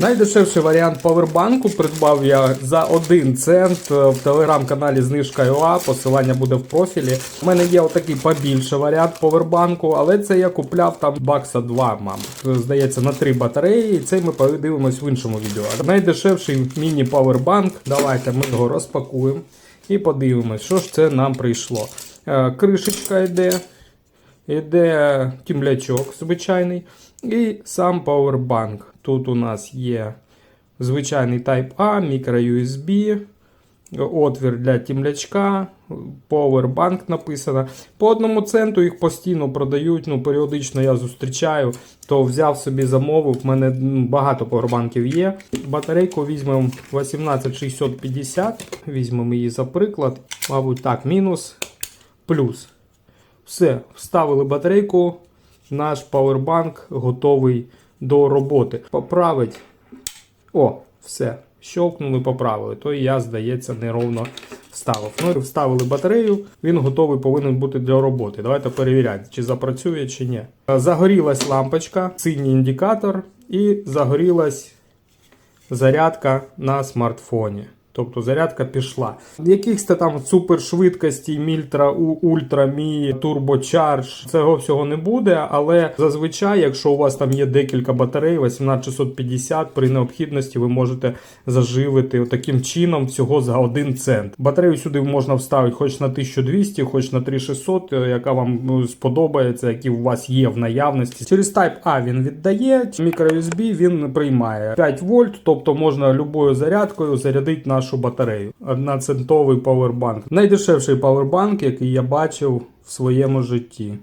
Найдешевший варіант павербанку придбав я за 1 цент е, в телеграм-каналі Знижка ЮА. Посилання буде в профілі. У мене є отакий побільше варіант павербанку, але це я купляв там бакса 2, мабуть. Здається, на 3 батареї. І цей ми подивимось в іншому відео. Найдешевший міні-павербанк. Давайте ми його розпакуємо і подивимось, що ж це нам прийшло. Е, Кришечка йде. Іде тімлячок звичайний. І сам Powerbank. Тут у нас є звичайний Type-A, micro-USB, отвір для тімлячка, Powerbank написано. По одному центу їх постійно продають. Ну, періодично я зустрічаю, то взяв собі замовив. У мене багато повербанків є. Батарейку візьмемо 18650. Візьмемо її за приклад. Мабуть, так, мінус, плюс. Все, вставили батарейку, наш павербанк готовий до роботи. Поправить. О, все. Щовкнули, поправили. То я, здається, неровно вставив. Ну, вставили батарею, він готовий повинен бути для роботи. Давайте перевіряти, чи запрацює, чи ні. Загорілась лампочка, синій індикатор, і загорілась зарядка на смартфоні. Тобто зарядка пішла. Якихось там супершвидкості, мільтра, ультра, мі, турбочарж, цього всього не буде. Але зазвичай, якщо у вас там є декілька батарей, 18650, при необхідності ви можете заживити таким чином всього за 1 цент. Батарею сюди можна вставити хоч на 1200, хоч на 3600, е, яка вам ну, сподобається, які у вас є в наявності. Через Type-A він віддає, microUSB він приймає 5 вольт, тобто можна любою зарядкою зарядити нашу батарею. Одноцентовий павербанк. Найдешевший павербанк, який я бачив в своєму житті.